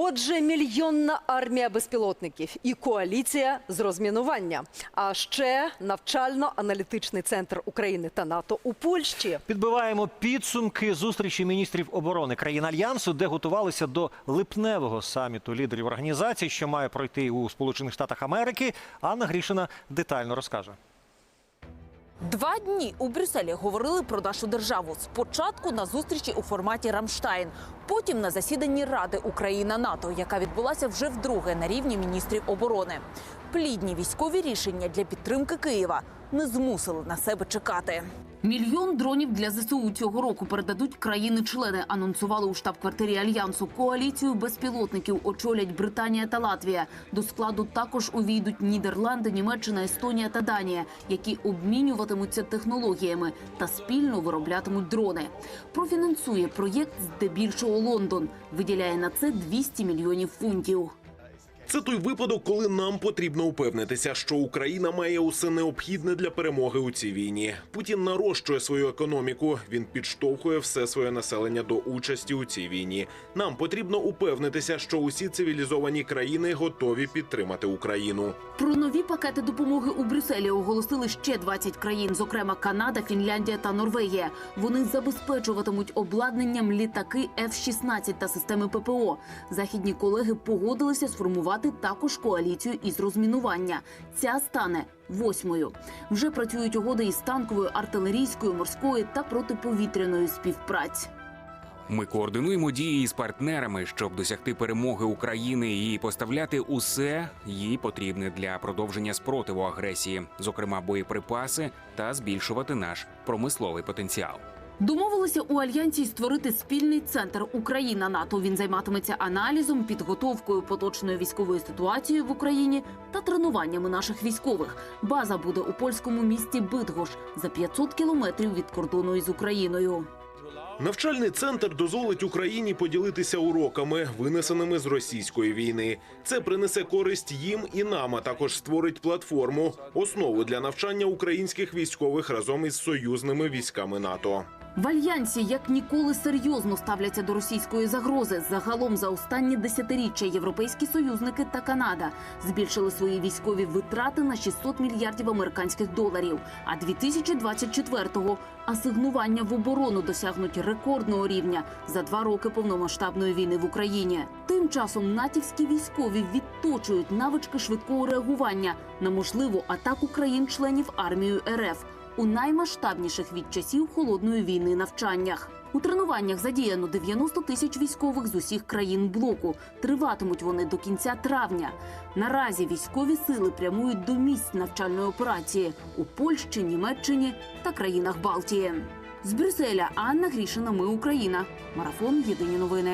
Отже, мільйонна армія безпілотників і коаліція з розмінування. А ще навчально-аналітичний центр України та НАТО у Польщі. Підбиваємо підсумки зустрічі міністрів оборони країн альянсу, де готувалися до липневого саміту лідерів організації, що має пройти у Сполучених Штатах Америки. Анна Грішина детально розкаже. Два дні у Брюсселі говорили про нашу державу. Спочатку на зустрічі у форматі Рамштайн, потім на засіданні Ради Україна НАТО, яка відбулася вже вдруге на рівні міністрів оборони. Плідні військові рішення для підтримки Києва не змусили на себе чекати. Мільйон дронів для ЗСУ цього року передадуть країни-члени. Анонсували у штаб-квартирі альянсу. Коаліцію безпілотників очолять Британія та Латвія. До складу також увійдуть Нідерланди, Німеччина, Естонія та Данія, які обмінюватимуться технологіями та спільно вироблятимуть дрони. Профінансує проєкт здебільшого Лондон. Виділяє на це 200 мільйонів фунтів. Це той випадок, коли нам потрібно упевнитися, що Україна має усе необхідне для перемоги у цій війні. Путін нарощує свою економіку. Він підштовхує все своє населення до участі у цій війні. Нам потрібно упевнитися, що усі цивілізовані країни готові підтримати Україну. Про нові пакети допомоги у Брюсселі оголосили ще 20 країн, зокрема Канада, Фінляндія та Норвегія. Вони забезпечуватимуть обладнанням літаки F-16 та системи ППО. Західні колеги погодилися сформувати також коаліцію із розмінування. Ця стане восьмою. Вже працюють угоди із танковою, артилерійською, морською та протиповітряною співпраці. Ми координуємо дії із партнерами, щоб досягти перемоги України і поставляти усе їй потрібне для продовження спротиву агресії, зокрема боєприпаси, та збільшувати наш промисловий потенціал. Домовилися у альянсі створити спільний центр Україна НАТО. Він займатиметься аналізом, підготовкою поточної військової ситуації в Україні та тренуваннями наших військових. База буде у польському місті Бидгош за 500 кілометрів від кордону із Україною. Навчальний центр дозволить Україні поділитися уроками, винесеними з російської війни. Це принесе користь їм і нам, а також створить платформу, основу для навчання українських військових разом із союзними військами НАТО. В альянсі як ніколи серйозно ставляться до російської загрози. Загалом за останні десятиріччя європейські союзники та Канада збільшили свої військові витрати на 600 мільярдів американських доларів. А 2024-го асигнування в оборону досягнуть рекордного рівня за два роки повномасштабної війни в Україні. Тим часом натівські військові відточують навички швидкого реагування на можливу атаку країн-членів армією РФ у наймасштабніших від часів холодної війни навчаннях. У тренуваннях задіяно 90 тисяч військових з усіх країн блоку. Триватимуть вони до кінця травня. Наразі військові сили прямують до місць навчальної операції у Польщі, Німеччині та країнах Балтії. З Брюсселя Анна Грішина. Ми Україна. Марафон Єдині новини.